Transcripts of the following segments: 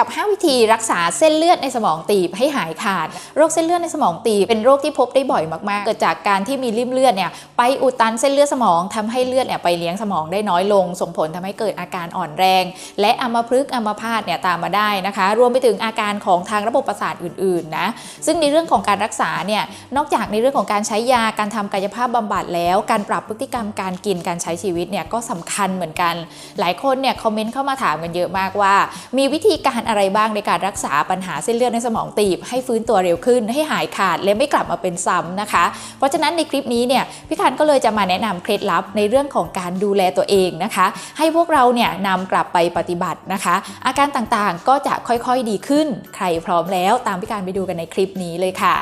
กับ 5 วิธีรักษาเส้นเลือดในสมองตีบให้หายขาด โรคเส้นเลือดในสมองตีบเป็นโรคที่พบได้บ่อยมากๆ เกิดจากการที่มีริ่มเลือดเนี่ยไปอุดตันเส้นเลือดสมองทำให้เลือดเนี่ยไปเลี้ยงสมองได้น้อยลง ส่งผลทำให้เกิดอาการอ่อนแรง และอัมพฤกษ์อัมพาตเนี่ยตามมาได้นะคะ รวมไปถึงอาการของทางระบบประสาทอื่นๆนะซึ่งในเรื่องของการรักษาเนี่ยนอกจากในเรื่องของการใช้ยาการทำกายภาพบำบัดแล้ว การปรับพฤติกรรมการกินการใช้ชีวิตเนี่ยก็สำคัญเหมือนกัน หลายคนเนี่ยคอมเมนต์เข้ามาถามกันเยอะมากว่า มีวิธีการอะไรบ้างในการรักษาปัญหาเส้นเลือดในสมองตีบ ให้ฟื้นตัวเร็วขึ้นให้หายขาดและไม่กลับมาเป็นซ้ำนะคะ เพราะฉะนั้นในคลิปนี้เนี่ยพี่คันก็เลยจะมาแนะนำเคล็ดลับในเรื่องของการดูแลตัวเองนะคะ ให้พวกเราเนี่ยนำกลับไปปฏิบัตินะคะ อาการต่างๆก็จะค่อยๆดีขึ้น ใครพร้อมแล้วตามพี่การไปดูกันในคลิปนี้เลยค่ะ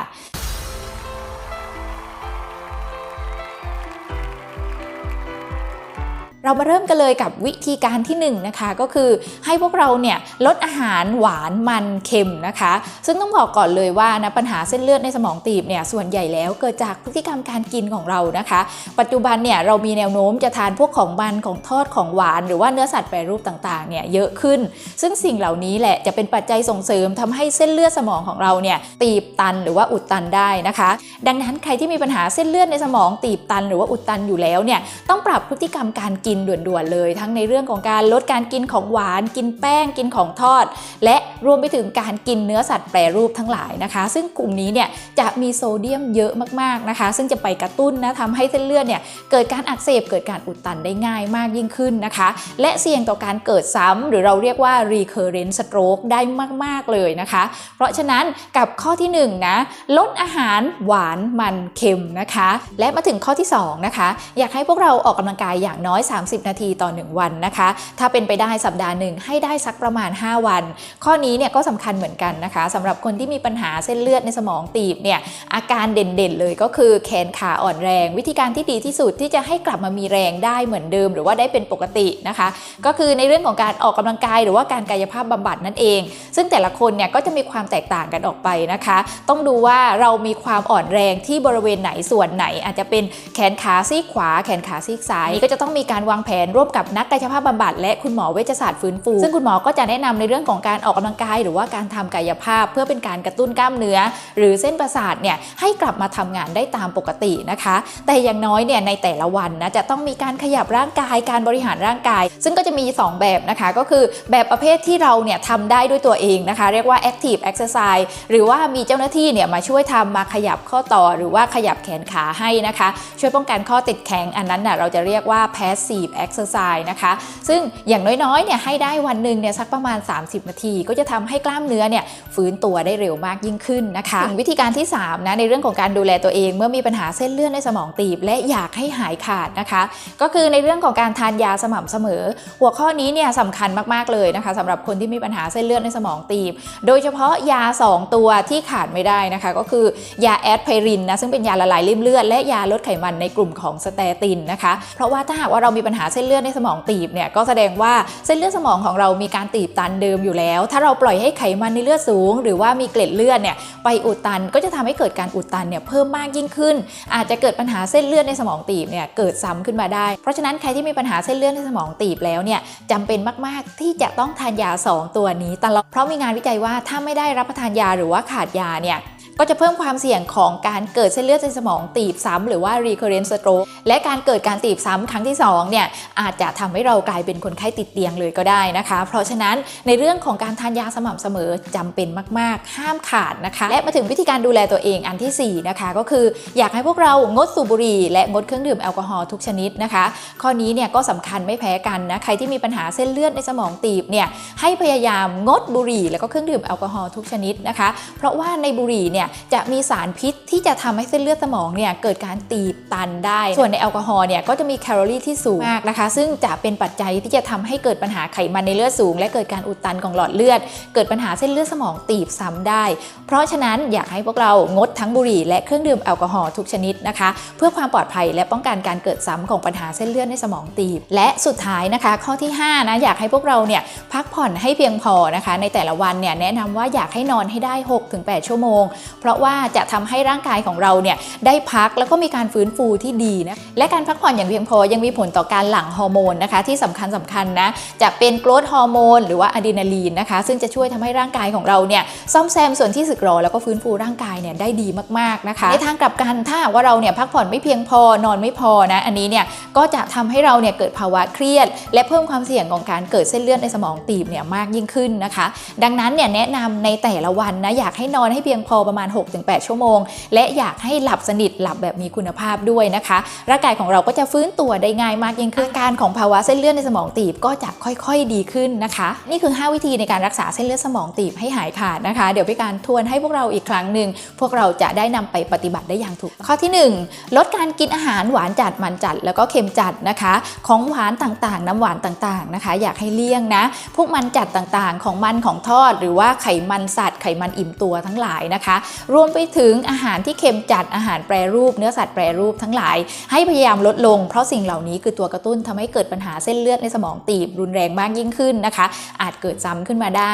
เรามาเริ่มกันเลยกับวิธีการที่1นงนะคะก็คือให้พวกเราเนี่ยลดอาหารหวานมันเค็มนะคะ ซึ่งต้องบอกก่อนเลยว่านะปัญหาเส้นเลือดในสมองตีบเนี่ยส่วนใหญ่แล้วเกิดจากพฤติกรรมการกินของเรานะคะ ปัจจุบันเนี่ยเรามีแนวโน้มจะทานพวกของมันของทอดของหวาน หรือว่าเนื้อสัตว์แปรรูปต่างๆเนี่ยเยอะขึ้น ซึ่งสิ่งเหล่านี้แหละจะเป็นปัจจัยส่งเสริมทำให้เส้นเลือดสมองของเราเนี่ยตีบตันหรือว่าอุดตันได้นะคะ ดังนั้นใครที่มีปัญหาเส้นเลือดในสมองตีบตัน หรือว่าอุดตันอยู่แล้วเนี่ยต้องปรับพฤติกรรมการกินด่วนๆเลย ทั้งในเรื่องของการลดการกินของหวาน กินแป้งกินของทอด และ รวมไปถึงการกินเนื้อสัตว์แปรรูปทั้งหลายนะคะ ซึ่งกลุ่มนี้เนี่ยจะมีโซเดียมเยอะมากๆนะคะ ซึ่งจะไปกระตุ้นนะทำให้เส้นเลือดเนี่ยเกิดการอักเสบเกิดการอุดตันได้ง่ายมากยิ่งขึ้นนะคะ และเสี่ยงต่อการเกิดซ้ำหรือเราเรียกว่า recurrent stroke ได้มากๆเลยนะคะ เพราะฉะนั้นกับข้อที่1นงนะลดอาหารหวานมันเค็มนะคะ และมาถึงข้อที่2นะคะอยากให้พวกเราออกกำลังกายอย่างน้อย 30 นาทีต่อ 1 วันนะคะ ถ้าเป็นไปได้สัปดาห์หนึ่งให้ได้สักประมาณ 5 วัน ข้อนี้ี้เนี่ยก็สำคัญเหมือนกันนะคะสำหรับคนที่มีปัญหาเส้นเลือดในสมองตีบเนี่ยอาการเด่นๆเลยก็คือแขนขาอ่อนแรง วิธีการที่ดีที่สุดที่จะให้กลับมามีแรงได้เหมือนเดิม หรือว่าได้เป็นปกตินะคะ ก็คือในเรื่องของการออกกำลังกายหรือว่าการกายภาพบำบัดนั่นเอง ซึ่งแต่ละคนเนี่ยก็จะมีความแตกต่างกันออกไปนะคะ ต้องดูว่าเรามีความอ่อนแรงที่บริเวณไหนส่วนไหน อาจจะเป็นแขนขาซีกขวา แขนขาซีกซ้ายก็จะต้องมีการวางแผนร่วมกับนักกายภาพบำบัดและคุณหมอเวชศาสตร์ฟื้นฟู ซึ่งคุณหมอก็จะแนะนำในเรื่องของการออกกำลังกาย หรือว่าการทำกายภาพเพื่อเป็นการกระตุ้นกล้ามเนื้อ หรือเส้นประสาทเนี่ยให้กลับมาทำงานได้ตามปกตินะคะ แต่อย่างน้อยเนี่ยในแต่ละวันนะจะต้องมีการขยับร่างกายการบริหารร่างกาย ซึ่งก็จะมี 2 แบบนะคะ ก็คือแบบประเภทที่เราเนี่ยทำได้ด้วยตัวเองนะคะ เรียกว่า active exercise หรือว่ามีเจ้าหน้าที่เนี่ยมาช่วยทำมาขยับข้อต่อ หรือว่าขยับแขนขาให้นะคะ ช่วยป้องกันข้อติดแข็งอันนั้นน่ะเราจะเรียกว่า passive exercise นะคะ ซึ่งอย่างน้อยๆเนี่ยให้ได้วันหนึ่งเนี่ยสักประมาณ 30 นาทีก็จะทำให้กล้ามเนื้อเนี่ยฟื้นตัวได้เร็วมากยิ่งขึ้นนะคะถึงวิธีการที่3นะในเรื่องของการดูแลตัวเอง เมื่อมีปัญหาเส้นเลือดในสมองตีบ และอยากให้หายขาดนะคะ ก็คือในเรื่องของการทานยาสม่ำเสมอ หัวข้อนี้เนี่ยสำคัญมากๆเลยนะคะสำหรับคนที่มีปัญหาเส้นเลือดในสมองตีบ โดยเฉพาะยา 2 ตัวที่ขาดไม่ได้นะคะ ก็คือยาแอดไพรินนะซึ่งเป็นยาละลายริ่มเลือดและยาลดไขมันในกลุ่มของสเตตินนะคะ เพราะว่าถ้าหากว่าเรามีปัญหาเส้นเลือดในสมองตีบเนี่ยก็แสดงว่าเส้นเลือดสมองของเรามีการตีบตันเดิมอยู่แล้ว ถ้าเราปล่อยให้ไขมันในเลือดสูง หรือว่ามีเกล็ดเลือดเนี่ยไปอุดตัน ก็จะทำให้เกิดการอุดตันเนี่ยเพิ่มมากยิ่งขึ้น อาจจะเกิดปัญหาเส้นเลือดในสมองตีบเนี่ยเกิดซ้ำขึ้นมาได้ เพราะฉะนั้นใครที่มีปัญหาเส้นเลือดในสมองตีบแล้วเนี่ยจำเป็นมากๆ ที่จะต้องทานยา 2 ตัวนี้ตลอดเพราะมีงานวิจัยว่าถ้าไม่ได้รับประทานยาหรือว่าขาดยาเนี่ย ก็จะเพิ่มความเสี่ยงของการเกิดเส้นเลือดในสมองตีบซ้ำหรือว่า recurrent stroke และการเกิดการตีบซ้ำครั้งที่2เนี่ยอาจจะทำให้เรากลายเป็นคนไข้ติดเตียงเลยก็ได้นะคะ เพราะฉะนั้นในเรื่องของการทานยาสม่ำเสมอจำเป็นมาก ๆ ห้ามขาดนะคะ และมาถึงวิธีการดูแลตัวเองอันทีสี่4นะคะก็คืออยากให้พวกเรางดสูบบุหรี่และงดเครื่องดื่มแอลกอฮอล์ทุกชนิดนะคะ ข้อนี้เนี่ยก็สำคัญไม่แพ้กันนะใครที่มีปัญหาเส้นเลือดในสมองตีบเนี่ยให้พยายามงดบุหรี่ แล้วก็เครื่องดื่มแอลกอฮอล์ทุกชนิดนะคะ เพราะว่าในบุหรี่เนี่ยจะมีสารพิษที่จะทำให้เส้นเลือดสมองเนี่ยเกิดการตีบตันได้ ส่วนในแอลกอฮอล์เนี่ยก็จะมีแคลอรี่ที่สูงมากนะคะ ซึ่งจะเป็นปัจจัยที่จะทำให้เกิดปัญหาไขมันในเลือดสูง และเกิดการอุดตันของหลอดเลือด เกิดปัญหาเส้นเลือดสมองตีบซ้ำได้ เพราะฉะนั้นอยากให้พวกเรางดทั้งบุหรี่และเครื่องดื่มแอลกอฮอล์ทุกชนิดนะคะ เพื่อความปลอดภัยและป้องกันการเกิดซ้ำของปัญหาเส้นเลือดในสมองตีบ และสุดท้ายนะคะ ข้อที่5นะอยากให้พวกเราเนี่ยพักผ่อนให้เพียงพอนะคะ ในแต่ละวันเนี่ยแนะนำว่าอยากให้นอนให้ได้ 6-8 ชั่วโมงเพราะว่าจะทำให้ร่างกายของเราเนี่ยได้พักแล้วก็มีการฟื้นฟูที่ดีนะและการพักผ่อนอย่างเพียงพอยังมีผลต่อการหลั่งฮอร์โมนนะคะ ที่สำคัญสำคัญนะจะเป็นโกรทฮอร์โมนหรือว่าอะดรีนาลีนนะคะ ซึ่งจะช่วยทำให้ร่างกายของเราเนี่ยซ่อมแซมส่วนที่สึกหรอแล้วก็ฟื้นฟูร่างกายเนี่ยได้ดีมากๆนะคะ ในทางกลับกันถ้าว่าเราเนี่ยพักผ่อนไม่เพียงพอนอนไม่พอนะอันนี้เนี่ยก็จะทำให้เราเนี่ยเกิดภาวะเครียด และเพิ่มความเสี่ยงของการเกิดเส้นเลือดในสมองตีบเนี่ยมากยิ่งขึ้นนะคะ ดังนั้นเนี่ยแนะนำในแต่ละวันนะอยากให้นอนให้เพียงพอประมาณ6-8 ชั่วโมง และอยากให้หลับสนิทหลับแบบมีคุณภาพด้วยนะคะ ร่างกายของเราก็จะฟื้นตัวได้ง่ายมากยิ่งขึ้นอาการของภาวะเส้นเลือดในสมองตีบก็จะค่อยๆดีขึ้นนะคะ นี่คือ 5 วิธีในการรักษาเส้นเลือดสมองตีบให้หายขาดนะคะ เดี๋ยวพี่การทวนให้พวกเราอีกครั้งหนึ่งพวกเราจะได้นำไปปฏิบัติได้อย่างถูก ข้อที่ 1 ลดการกินอาหารหวานจัดมันจัด แล้วก็เค็มจัดนะคะ ของหวานต่างๆ น้ำหวานต่างๆนะคะ อยากให้เลี่ยงนะ พวกมันจัดต่างๆ ของมันของทอด หรือว่าไขมันสัตว์ไขมันอิ่มตัวทั้งหลายนะคะรวมไปถึงอาหารที่เค็มจัดอาหารแปรรูป เนื้อสัตว์แปรรูปทั้งหลาย ให้พยายามลดลง เพราะสิ่งเหล่านี้คือตัวกระตุ้นทำให้เกิดปัญหาเส้นเลือดในสมองตีบรุนแรงมากยิ่งขึ้นนะคะ อาจเกิดซ้ำขึ้นมาได้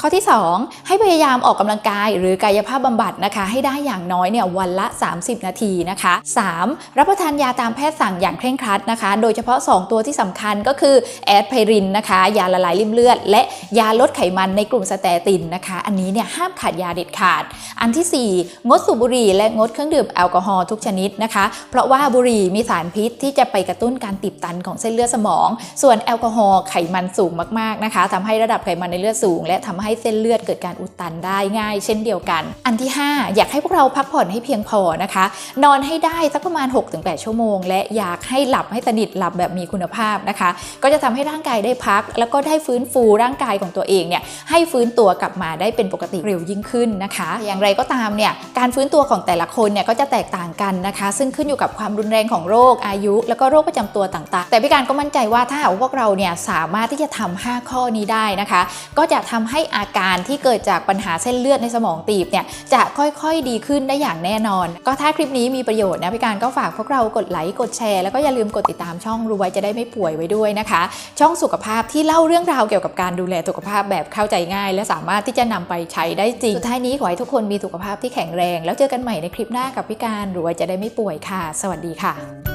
ข้อที่ 2 ให้พยายามออกกำลังกาย หรือกายภาพบำบัดนะคะ ให้ได้อย่างน้อยเนี่ยวันละ 30 นาทีนะคะ 3. รับประทานยาตามแพทย์สั่งอย่างเคร่งครัดนะคะ โดยเฉพาะ 2 ตัวที่สำคัญก็คือแอดไพรินนะคะ ยาละลายริ่มเลือด และยาลดไขมันในกลุ่มสเตตินนะคะ อันนี้เนี่ยห้ามขาดยาเด็ดขาด อันที่4 งดสูบบุหรี่และงดเครื่องดื่มแอลกอฮอล์ทุกชนิดนะคะ เพราะว่าบุหรี่มีสารพิษที่จะไปกระตุ้นการตีบตันของเส้นเลือดสมอง ส่วนแอลกอฮอล์ไขมันสูงมากๆนะคะทำให้ระดับไขมันในเลือดสูง และทำให้เส้นเลือดเกิดการอุดตันได้ง่าย เช่นเดียวกัน อันที่ 5 อยากให้พวกเราพักผ่อนให้เพียงพอนะคะ นอนให้ได้สักประมาณ 6-8 ชั่วโมง และอยากให้หลับให้สนิทหลับแบบมีคุณภาพนะคะ ก็จะทำให้ร่างกายได้พัก แล้วก็ได้ฟื้นฟูร่างกายของตัวเองเนี่ยให้ฟื้นตัวกลับมาได้เป็นปกติเร็วยิ่งขึ้นนะคะ อย่างไรก็ตามเนี่ยการฟื้นตัวของแต่ละคนเนี่ยก็จะแตกต่างกันนะคะ ซึ่งขึ้นอยู่กับความรุนแรงของโรคอายุ แล้วก็โรคประจำตัวต่างๆ แต่พี่การก็มั่นใจว่าถ้าหากว่าพวกเราเนี่ยสามารถที่จะทำ5ข้อนี้ได้นะคะ ก็จะทำให้อาการที่เกิดจากปัญหาเส้นเลือดในสมองตีบเนี่ยจะค่อยๆดีขึ้นได้อย่างแน่นอน ก็ถ้าคลิปนี้มีประโยชน์นะพี่การก็ฝากพวกเรากดไลค์กดแชร์แล้วก็อย่าลืมกดติดตามช่องรู้ไว้จะได้ไม่ป่วยไว้ด้วยนะคะ ช่องสุขภาพที่เล่าเรื่องราวเกี่ยวกับการดูแลสุขภาพแบบเข้าใจง่าย และสามารถที่จะนำไปใช้ได้จริงสุดท้ายนี้ขอให้ทุกคนมีสุขภาพที่แข็งแรง แล้วเจอกันใหม่ในคลิปหน้ากับพี่การรู้ไว้จะได้ไม่ป่วยค่ะ สวัสดีค่ะ